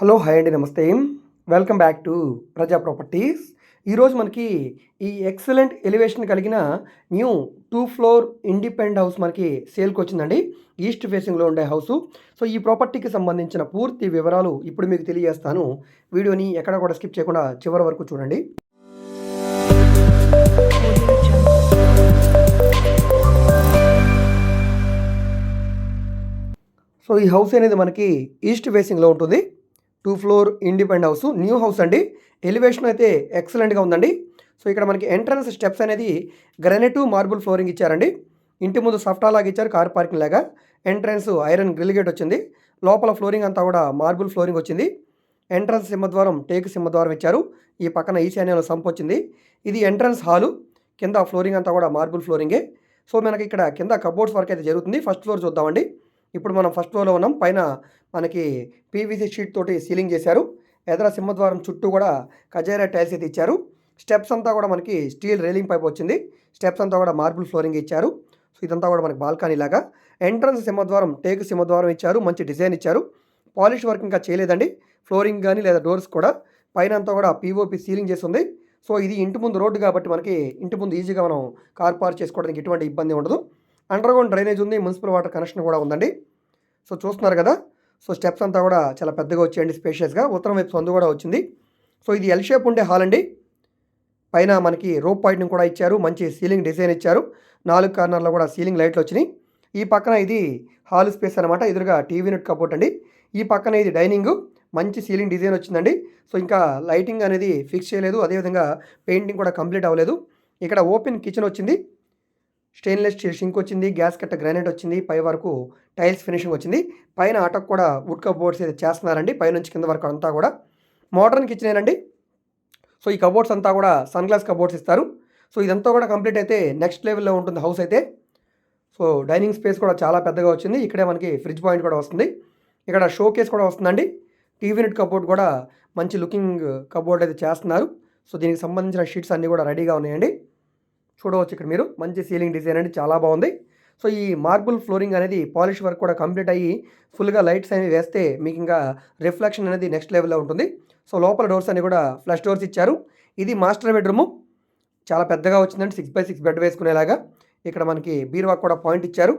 Hello hi అండి నమస్తే. Welcome back to Praja properties ఈరోజు మనకి ఈ ఎక్సలెంట్ ఎలివేషన్ కలిగిన new two floor independent house మనకి సేల్కి వచ్చిందండి. ఈస్ట్ ఫేసింగ్లో ఉండే హౌస్ సో ఈ ప్రాపర్టీకి సంబంధించిన పూర్తి వివరాలు ఇప్పుడు మీకు తెలియజేస్తాను. వీడియోని ఎక్కడ కూడా స్కిప్ చేయకుండా చివరి వరకు చూడండి. సో ఈ హౌస్ అనేది మనకి ఈస్ట్ ఫేసింగ్లో ఉంటుంది. Two floor independent house new house అండి. ఎలివేషన్ అయితే ఎక్సలెంట్గా ఉందండి. సో ఇక్కడ మనకి ఎంట్రన్స్ స్టెప్స్ అనేది గ్రనైట్ మార్బుల్ ఫ్లోరింగ్ ఇచ్చారండి. ఇంటి ముందు సఫ్టా లాగా ఇచ్చారు కార్ పార్కింగ్ లాగా. ఎంట్రన్స్ ఐరన్ గ్రిల్ గేట్ వచ్చింది. లోపల ఫ్లోరింగ్ అంతా కూడా మార్బుల్ ఫ్లోరింగ్ వచ్చింది. ఎంట్రన్స్ సింహద్వారం టేక్ సింహద్వారం ఇచ్చారు. ఈ పక్కన ఈశాన్యంలో సంప్ వచ్చింది. ఇది ఎంట్రన్స్ హాలు కింద ఫ్లోరింగ్ అంతా కూడా మార్బుల్ ఫ్లోరింగే సో మనకి ఇక్కడ కింద కబోర్డ్స్ వర్క్ అయితే జరుగుతుంది. ఫస్ట్ ఫ్లోర్ చూద్దామండి. ఇప్పుడు మనం ఫస్ట్ ఫ్లోర్లో ఉన్నాం. పైన మనకి పీవీసీ షీట్ తోటి సీలింగ్ చేశారు. ఎదర సింహద్వారం చుట్టూ కూడా కజేరా టైల్స్ అయితే ఇచ్చారు. స్టెప్స్ అంతా కూడా మనకి స్టీల్ రైలింగ్ పైప్ వచ్చింది. స్టెప్స్ అంతా కూడా మార్బుల్ ఫ్లోరింగ్ ఇచ్చారు. సో ఇదంతా కూడా మనకి బాల్కనీ లాగా. ఎంట్రన్స్ సింహద్వారం టేక్ సింహద్వారం ఇచ్చారు. మంచి డిజైన్ ఇచ్చారు. పాలిష్ వర్క్ ఇంకా చేయలేదండి. ఫ్లోరింగ్ కానీ లేదా డోర్స్ కూడా. పైన అంతా కూడా పీఓపి సీలింగ్ చేసి ఉంది సో ఇది ఇంటి ముందు రోడ్డు కాబట్టి మనకి ఇంటి ముందు ఈజీగా మనం కార్ పార్క్ చేసుకోవడానికి ఎటువంటి ఇబ్బంది ఉండదు. అండర్ గ్రౌండ్ డ్రైనేజ్ ఉంది మున్సిపల్ వాటర్ కనెక్షన్ కూడా ఉందండి. సో చూస్తున్నారు కదా సో స్టెప్స్ అంతా కూడా చాలా పెద్దగా వచ్చేయండి స్పేషియస్గా ఉత్తరం వైపు సందు కూడా వచ్చింది. సో ఇది ఎల్ షేప్ ఉండే హాల్ అండి. పైన మనకి రోప్ పాయింట్ని కూడా ఇచ్చారు మంచి సీలింగ్ డిజైన్ ఇచ్చారు. నాలుగు కార్నర్లో కూడా సీలింగ్ లైట్లు వచ్చినాయి. ఈ పక్కన ఇది హాల్ స్పేస్ అనమాట ఎదురుగా టీవీ నెట్ కబోర్డ్ అండి. ఈ పక్కన ఇది డైనింగ్ మంచి సీలింగ్ డిజైన్ వచ్చిందండి. సో ఇంకా లైటింగ్ అనేది ఫిక్స్ చేయలేదు అదేవిధంగా పెయింటింగ్ కూడా కంప్లీట్ అవ్వలేదు. ఇక్కడ ఓపెన్ కిచెన్ వచ్చింది. స్టెయిన్లెస్ స్టీల్ షింక్ వచ్చింది గ్యాస్ కట్ట గ్రానైట్ వచ్చింది పై వరకు టైల్స్ ఫినిషింగ్ వచ్చింది. పైన ఆటకు కూడా వుడ్ కబోర్డ్స్ అయితే చేస్తున్నారండి. పైనుంచి కింద వరకు అంతా కూడా మోడర్న్ కిచెన్ అండి సో ఈ కబోర్డ్స్ అంతా కూడా సన్ గ్లాస్ కబోర్డ్స్ ఇస్తారు. సో ఇదంతా కూడా కంప్లీట్ అయితే నెక్స్ట్ లెవెల్లో ఉంటుంది హౌస్ అయితే. సో డైనింగ్ స్పేస్ కూడా చాలా పెద్దగా వచ్చింది. ఇక్కడే మనకి ఫ్రిడ్జ్ పాయింట్ కూడా వస్తుంది. ఇక్కడ షో కేస్ కూడా వస్తుందండి. టీవీ నెట్ కబోర్డ్ కూడా మంచి లుకింగ్ కబోర్డ్ అయితే చేస్తున్నారు. సో దీనికి సంబంధించిన షీట్స్ అన్నీ కూడా రెడీగా ఉన్నాయండి. చూడవచ్చు ఇక్కడ మీరు. మంచి సీలింగ్ డిజైన్ అనేది చాలా బాగుంది. సో ఈ మార్బుల్ ఫ్లోరింగ్ అనేది పాలిష్ వర్క్ కూడా కంప్లీట్ అయ్యి ఫుల్గా లైట్స్ అనేవి వేస్తే మీకు ఇంకా రిఫ్లెక్షన్ అనేది నెక్స్ట్ లెవెల్లో ఉంటుంది. సో లోపల డోర్స్ అన్ని కూడా ఫ్లష్ డోర్స్ ఇచ్చారు. ఇది మాస్టర్ బెడ్రూము. చాలా పెద్దగా వచ్చిందండి. సిక్స్ బై సిక్స్ బెడ్ వేసుకునేలాగా. ఇక్కడ మనకి బీరువా కూడా పాయింట్ ఇచ్చారు.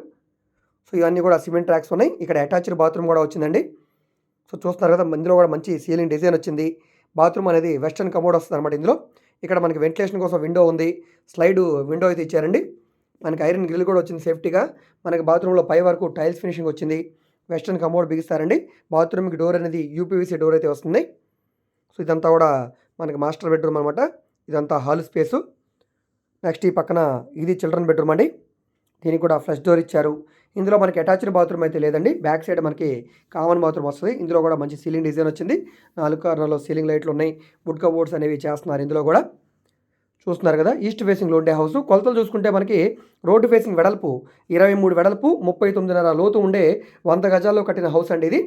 సో ఇవన్నీ కూడా సిమెంట్ ట్రాక్స్ ఉన్నాయి. ఇక్కడ అటాచ్డ్ బాత్రూమ్ కూడా వచ్చిందండి. సో చూస్తున్నారు కదా ఇందులో కూడా మంచి సీలింగ్ డిజైన్ వచ్చింది. బాత్రూమ్ అనేది వెస్టర్న్ కమోడ్ వస్తుంది అనమాట ఇందులో. ఇక్కడ మనకి వెంటిలేషన్ కోసం విండో ఉంది. స్లైడ్ విండో అయితే ఇచ్చారండి. మనకి ఐరన్ గ్రిల్ కూడా వచ్చింది సేఫ్టీగా మనకి బాత్రూంలో పై వరకు టైల్స్ ఫినిషింగ్ వచ్చింది. వెస్టర్న్ కమోడ్ బిగిస్తారండి. బాత్రూమ్కి డోర్ అనేది యూపీవీసీ డోర్ అయితే వస్తుంది. సో ఇదంతా కూడా మనకి మాస్టర్ బెడ్రూమ్ అనమాట ఇదంతా హాల్ స్పేసు నెక్స్ట్ ఈ పక్కన ఇది చిల్డ్రన్ బెడ్రూమ్ అండి. దీనికి కూడా ఫ్లష్ డోర్ ఇచ్చారు. ఇందులో మనకి అటాచ్డ్ బాత్రూమ్ అయితే లేదండి. బ్యాక్ సైడ్ మనకి కామన్ బాత్రూమ్ వస్తుంది. ఇందులో కూడా మంచి సీలింగ్ డిజైన్ వచ్చింది. నాలుగు కార్నర్లో సీలింగ్ లైట్లు ఉన్నాయి. వుడ్ కబోర్డ్స్ అనేవి చేస్తున్నారు ఇందులో కూడా. చూస్తున్నారు కదా ఈస్ట్ ఫేసింగ్లో ఉండే హౌస్ కొలతలు చూసుకుంటే మనకి రోడ్డు ఫేసింగ్ వెడల్పు ఇరవై మూడు వెడల్పు ముప్పై తొమ్మిదిన్నర లోతు ఉండే వంద గజాల్లో కట్టిన హౌస్ అండి ఇది.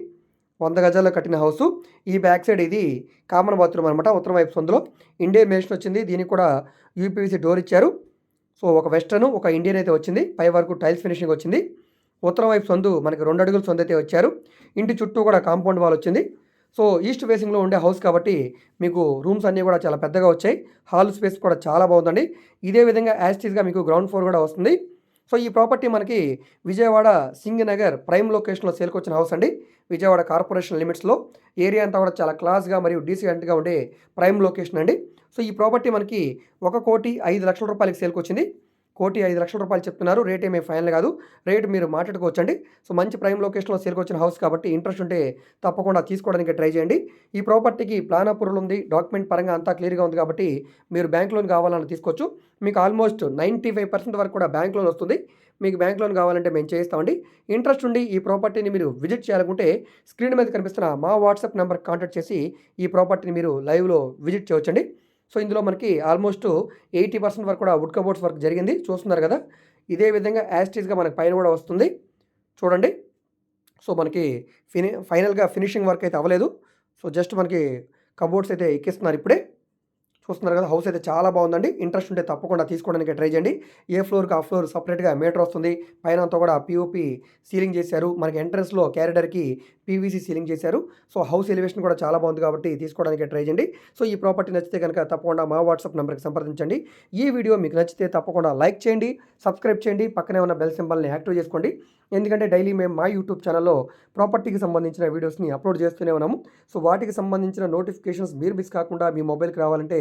వంద గజాల్లో కట్టిన హౌస్ ఈ బ్యాక్ సైడ్ ఇది కామన్ బాత్రూమ్ అనమాట ఉత్తరం వైపు సందులో. ఇండియన్ మేషన్ వచ్చింది. దీనికి కూడా యూపీవీసీ డోర్ ఇచ్చారు. సో ఒక వెస్ట్రన్ ఒక ఇండియన్ అయితే వచ్చింది. పై వరకు టైల్స్ ఫినిషింగ్ వచ్చింది. ఉత్తరం వైపు సందు మనకి రెండు అడుగుల సొంత అయితే వచ్చారు. ఇంటి చుట్టూ కూడా కాంపౌండ్ వాల్ వచ్చింది. సో ఈస్ట్ ఫేసింగ్లో ఉండే హౌస్ కాబట్టి మీకు రూమ్స్ అన్నీ కూడా చాలా పెద్దగా వచ్చాయి. హాల్ స్పేస్ కూడా చాలా బాగుందండి. ఇదే విధంగా యాస్టీస్గా మీకు గ్రౌండ్ ఫ్లోర్ కూడా వస్తుంది. సో ఈ ప్రాపర్టీ మనకి విజయవాడ సింగ్ నగర్ ప్రైమ్ లొకేషన్లో సేల్కి వచ్చిన హౌస్ అండి. విజయవాడ కార్పొరేషన్ లిమిట్స్లో. ఏరియా అంతా కూడా చాలా క్లాస్గా మరియు డీసెంట్గా ఉండే ప్రైమ్ లొకేషన్ అండి. సో ఈ ప్రాపర్టీ మనకి ఒక కోటి ఐదు లక్షల రూపాయలకి సేల్కి వచ్చింది కోటి ఐదు లక్షల రూపాయలు చెప్తున్నారు. రేట్ ఏమీ ఫైనల్ కాదు. రేట్ మీరు మాట్లాడుకోవచ్చండి. సో మంచి ప్రైమ్ లొకేషన్లో చేరుకొచ్చిన హౌస్ కాబట్టి ఇంట్రెస్ట్ ఉంటే తప్పకుండా తీసుకోవడానికి ట్రై చేయండి. ఈ ప్రాపర్టీకి ప్లాన్ అప్రూవల్ ఉంది. డాక్యుమెంట్ పరంగా అంతా క్లియర్గా ఉంది కాబట్టి మీరు బ్యాంక్ లోన్ కావాలని తీసుకోవచ్చు. మీకు ఆల్మోస్ట్ నైంటీ ఫైవ్ పర్సెంట్ వరకు కూడా బ్యాంక్ లోన్ వస్తుంది. మీకు బ్యాంక్ లోన్ కావాలంటే మేము చేయిస్తామండి. ఇంట్రెస్ట్ ఉండి ఈ ప్రాపర్టీని మీరు విజిట్ చేయాలనుకుంటే స్క్రీన్ మీద కనిపిస్తున్న మా వాట్సాప్ నెంబర్ కాంటాక్ట్ చేసి ఈ ప్రాపర్టీని మీరు లైవ్లో విజిట్ చేయవచ్చండి. సో ఇందులో మనకి ఆల్మోస్ట్ ఎయిటీ పర్సెంట్ వరకు కూడా వుడ్ కబోర్డ్స్ వర్క్ జరిగింది. చూస్తున్నారు కదా? ఇదే విధంగా యాస్టీజ్గా మనకి పైన కూడా వస్తుంది. చూడండి. సో మనకి ఫిని ఫైనల్గా ఫినిషింగ్ వర్క్ అయితే అవ్వలేదు. సో జస్ట్ మనకి కబోర్డ్స్ అయితే ఎక్కిస్తున్నారు ఇప్పుడే. చూస్తున్నారు కదా హౌస్ అయితే చాలా బాగుందండి. ఇంట్రెస్ట్ ఉంటే తప్పకుండా తీసుకోవడానికి ట్రై చేయండి. ఏ ఫ్లోర్కి ఆ ఫ్లోర్ సపరేట్గా మీటర్ వస్తుంది. పైన అంతా కూడా పీఓపీ సీలింగ్ చేశారు. మనకి ఎంట్రన్స్లో క్యారిడర్కి పీవీసీ సీలింగ్ చేశారు. సో హౌస్ ఎలివేషన్ కూడా చాలా బాగుంది కాబట్టి తీసుకోవడానికి ట్రై చేయండి. సో ఈ ప్రాపర్టీ నచ్చితే కనుక తప్పకుండా మా వాట్సాప్ నెంబర్కి సంప్రదించండి. ఈ వీడియో మీకు నచ్చితే తప్పకుండా లైక్ చేయండి సబ్స్క్రైబ్ చేయండి పక్కనే ఉన్న బెల్ సింబల్ని యాక్టివ్ చేసుకోండి. ఎందుకంటే డైలీ మేము మా యూట్యూబ్ ఛానల్లో ప్రాపర్టీకి సంబంధించిన వీడియోస్ని అప్లోడ్ చేస్తూనే ఉన్నాము. సో వాటికి సంబంధించిన నోటిఫికేషన్స్ మీరు మిస్ కాకుండా మీ మొబైల్కి రావాలంటే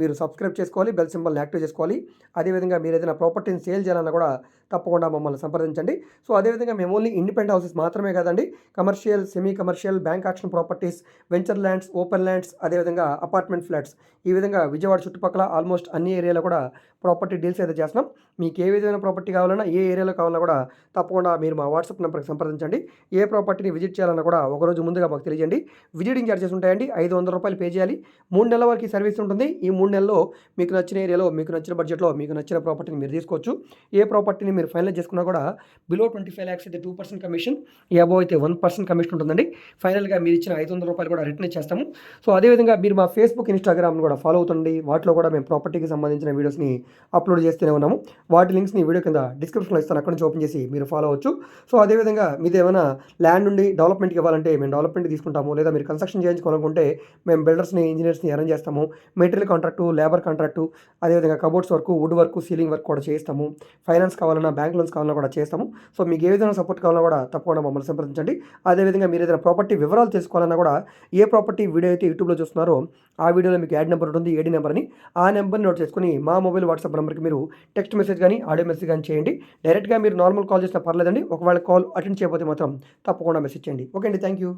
మీరు సబ్స్క్రైబ్ చేసుకోవాలి బెల్ సింబల్ని యాక్టివ్ చేసుకోవాలి. అదేవిధంగా మీరు ఏదైనా ప్రాపర్టీని సేల్ చేయాలన్నా కూడా తప్పకుండా మమ్మల్ని సంప్రదించండి. సో అదేవిధంగా మేము ఓన్లీ ఇండిపెండెంట్ హౌసెస్ మాత్రమే కాదండి commercial semi commercial bank auction properties venture lands open lands అదేవిధంగా అపార్ట్మెంట్ ఫ్లాట్స్. ఈ విధంగా విజయవాడ చుట్టుపక్కల ఆల్మోస్ట్ అన్ని ఏరియాలో కూడా ప్రాపర్టీ డీల్స్ అయితే చేస్తున్నాం. మీకు ఏ విధమైన ప్రాపర్టీ కావాలన్నా ఏ ఏరియాలో కావాలన్నా కూడా తప్పకుండా మీరు మా వాట్సాప్ నెంబర్కి సంప్రదించండి. ఏ ప్రాపర్టీని విజిట్ చేయాలన్నా కూడా ఒకరోజు ముందుగా మాకు తెలియజేయండి. విజిటింగ్ ఛార్జెస్ ఉంటాయండి ఐదు వందల రూపాయలు పే చేయాలి. మూడు నెలల వరకు సర్వీస్ ఉంటుంది. ఈ మూడు మూడు నెలల్లో మీకు నచ్చిన ఏరియాలో మీకు నచ్చిన బడ్జెట్లో మీకు నచ్చిన ప్రాపర్టీని మీరు తీసుకోవచ్చు. ఏ ప్రాపర్టీని మీరు ఫైనలైజ్ చేసుకున్నా కూడా బిలో ట్వంటీ ఫైవ్ ల్యాక్స్ అయితే టూ పర్సెంట్ కమిషన్ అబో అయితే వన్ పర్సెంట్ కమిషన్ ఉంటుందండి. ఫైనల్గా మీరు ఇచ్చిన ఐదు వందల రూపాయలు కూడా రిటర్న్ చేస్తాము. సో అదేవిధంగా మీరు మా ఫేస్బుక్ ఇన్స్టాగ్రామ్ని కూడా ఫాలో అవుతుండండి. వాటిలో కూడా మేము ప్రాపర్టీకి సంబంధించిన వీడియోస్ని అప్లోడ్ చేస్తూనే ఉన్నాము. వాటి లింక్స్ని వీడియో కింద డిస్క్రిప్షన్లో ఇస్తాను. అక్కడ నుంచి ఓపెన్ చేసి మీరు ఫాలో అవచ్చు సో అదేవిధంగా మీది ఏమైనా ల్యాండ్ నుండి డెవలప్మెంట్కి ఇవ్వాలంటే మేము డెవలప్మెంట్ తీసుకుంటాము. లేదా మీరు కన్స్ట్రక్షన్ చేయించుకోవాలనుకుంటే మేము బిల్డర్స్ని ఇంజనీర్స్ని అరేంజ్ చేస్తాము. మెటీరియల్ కాంట్రాక్టు లేబర్ కాంట్రాక్టు అదేవిధంగా cupboards work wood work ceiling work కూడా చేస్తాము ఫైనాన్స్ కావాలన్నా బ్యాంక్ లోన్స్ కావాలన్నా కూడా చేస్తాము సో మీకు ఏ విధంగా సపోర్ట్ కావాలన్నా కూడా తప్పకుండా మమ్మల్ని సంప్రదించండి. అదేవిధంగా మీరు ఏదైనా ప్రాపర్టీ వివరాలు తెలుసుకోవాలన్నా కూడా ఏ ప్రాపర్టీ వీడియో అయితే యూట్యూబ్లో చూస్తున్నారో ఆ వీడియోలో మీకు యాడ్ నెంబర్ ఉంటుంది ఏడి నెంబర్ అని. ఆ నెంబర్ని నోట్ చేసుకుని మా మొబైల్ వాట్సాప్ నెంబర్కి మీరు టెక్స్ట్ మెసేజ్ కానీ ఆడియో మెసేజ్ కానీ చేయండి. డైరెక్ట్గా మీరు నార్మల్ కాల్ చేసినా పర్లేదండి. ఒకవేళ కాల్ అటెండ్ చేయకపోతే మాత్రం తప్పకుండా మెసేజ్ చేయండి. ఓకే అండి. Thank you.